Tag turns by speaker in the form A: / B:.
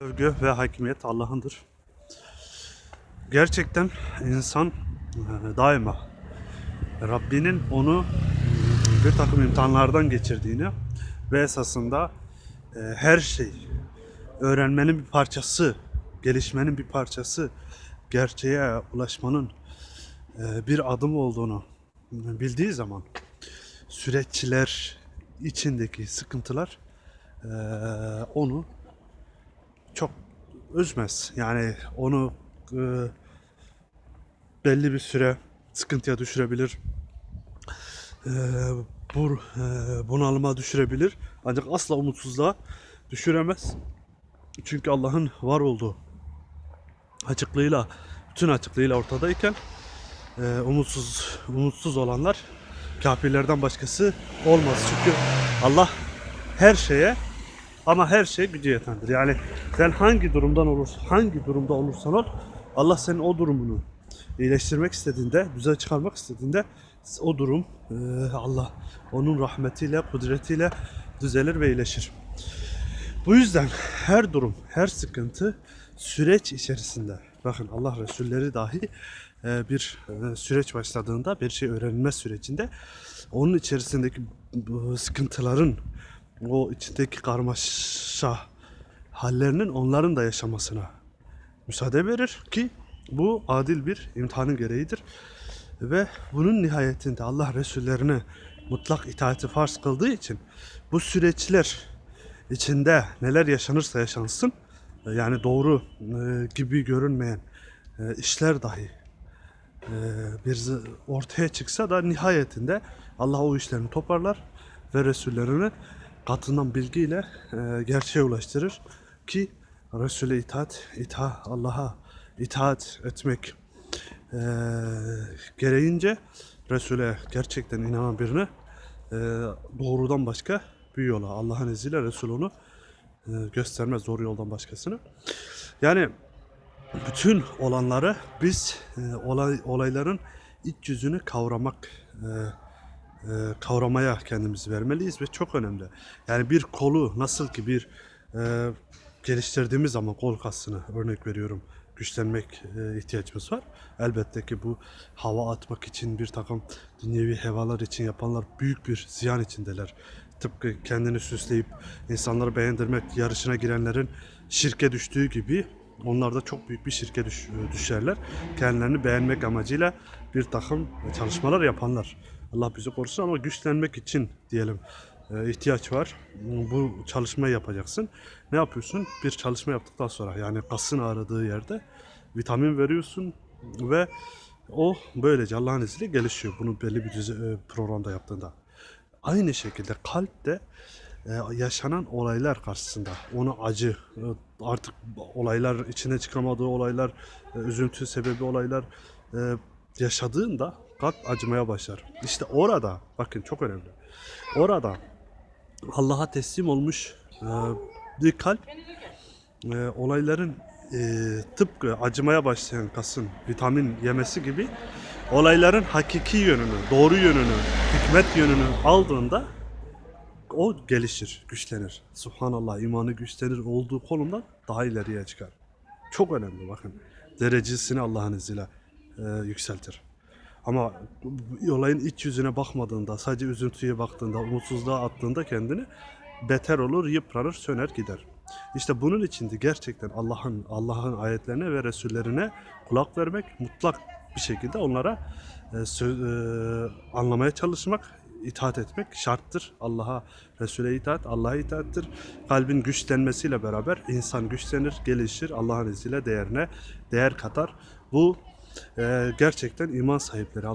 A: Övgü ve hakimiyet Allah'ındır. Gerçekten insan e, daima Rabbinin onu e, bir takım imtihanlardan geçirdiğini ve esasında e, her şey öğrenmenin bir parçası, gelişmenin bir parçası, gerçeğe ulaşmanın bir adım olduğunu bildiği zaman süreçler içindeki sıkıntılar onu üzmez. Yani onu e, belli bir süre sıkıntıya düşürebilir. E, bu e, bunalıma düşürebilir. Ancak asla umutsuzluğa düşüremez. Çünkü Allah'ın var olduğu açıklığıyla, bütün açıklığıyla ortadayken e, umutsuz umutsuz olanlar kafirlerden başkası olmaz. Çünkü Allah her şeye ama her şey gücü yetendir. Yani sen hangi durumdan olur, hangi durumda olursan ol, Allah senin o durumunu iyileştirmek istediğinde, düze çıkarmak istediğinde o durum e, Allah onun rahmetiyle, kudretiyle düzelir ve iyileşir. Bu yüzden her durum, her sıkıntı süreç içerisinde. Bakın Allah Resulleri dahi e, bir e, süreç başladığında, bir şey öğrenme sürecinde onun içerisindeki sıkıntıların, o içindeki karmaşa hallerinin onların da yaşamasına müsaade verir ki bu adil bir imtihanın gereğidir. Ve bunun nihayetinde Allah Resullerine mutlak itaati farz kıldığı için bu süreçler içinde neler yaşanırsa yaşansın yani doğru e, gibi görünmeyen e, işler dahi e, bir ortaya çıksa da nihayetinde Allah o işlerini toparlar ve Resullerini katından bilgiyle e, gerçeğe ulaştırır ki Resul'e itaat, ita Allah'a itaat etmek e, gereğince Resul'e gerçekten inanan birine e, doğrudan başka bir yola Allah'ın izniyle Resul onu e, göstermez doğru yoldan başkasını. Yani bütün olanları biz e, olay olayların iç yüzünü kavramak e, e, kavramaya kendimizi vermeliyiz ve çok önemli. Yani bir kolu nasıl ki bir e, geliştirdiğimiz zaman kol kasını örnek veriyorum güçlenmek e, ihtiyacımız var. Elbette ki bu hava atmak için bir takım dünyevi hevalar için yapanlar büyük bir ziyan içindeler. Tıpkı kendini süsleyip insanları beğendirmek yarışına girenlerin şirke düştüğü gibi onlar da çok büyük bir şirke düş- düşerler. Kendilerini beğenmek amacıyla bir takım çalışmalar yapanlar. Allah bizi korusun ama güçlenmek için diyelim e, ihtiyaç var. Bu çalışmayı yapacaksın. Ne yapıyorsun? Bir çalışma yaptıktan sonra yani kasın ağrıdığı yerde vitamin veriyorsun ve o böylece Allah'ın izniyle gelişiyor. Bunu belli bir düze- e, programda yaptığında. Aynı şekilde kalp de e, yaşanan olaylar karşısında ona acı e, artık olaylar içine çıkamadığı olaylar e, üzüntü sebebi olaylar e, yaşadığında kalp acımaya başlar. İşte orada bakın çok önemli. Orada Allah'a teslim olmuş e, bir kalp e, olayların e, tıpkı acımaya başlayan kasın vitamin yemesi gibi olayların hakiki yönünü, doğru yönünü, hikmet yönünü aldığında o gelişir, güçlenir. Subhanallah imanı güçlenir olduğu konumdan daha ileriye çıkar. Çok önemli bakın. Derecesini Allah'ın izniyle e, yükseltir. Ama olayın iç yüzüne bakmadığında, sadece üzüntüye baktığında, umutsuzluğa attığında kendini beter olur, yıpranır, söner gider. İşte bunun için de gerçekten Allah'ın Allah'ın ayetlerine ve resullerine kulak vermek, mutlak bir şekilde onlara e, sö- e, anlamaya çalışmak, itaat etmek şarttır. Allah'a, Resul'e itaat, Allah'a itaattir. Kalbin güçlenmesiyle beraber insan güçlenir, gelişir, Allah'ın izniyle değerine değer katar. Bu e, gerçekten iman sahipleri.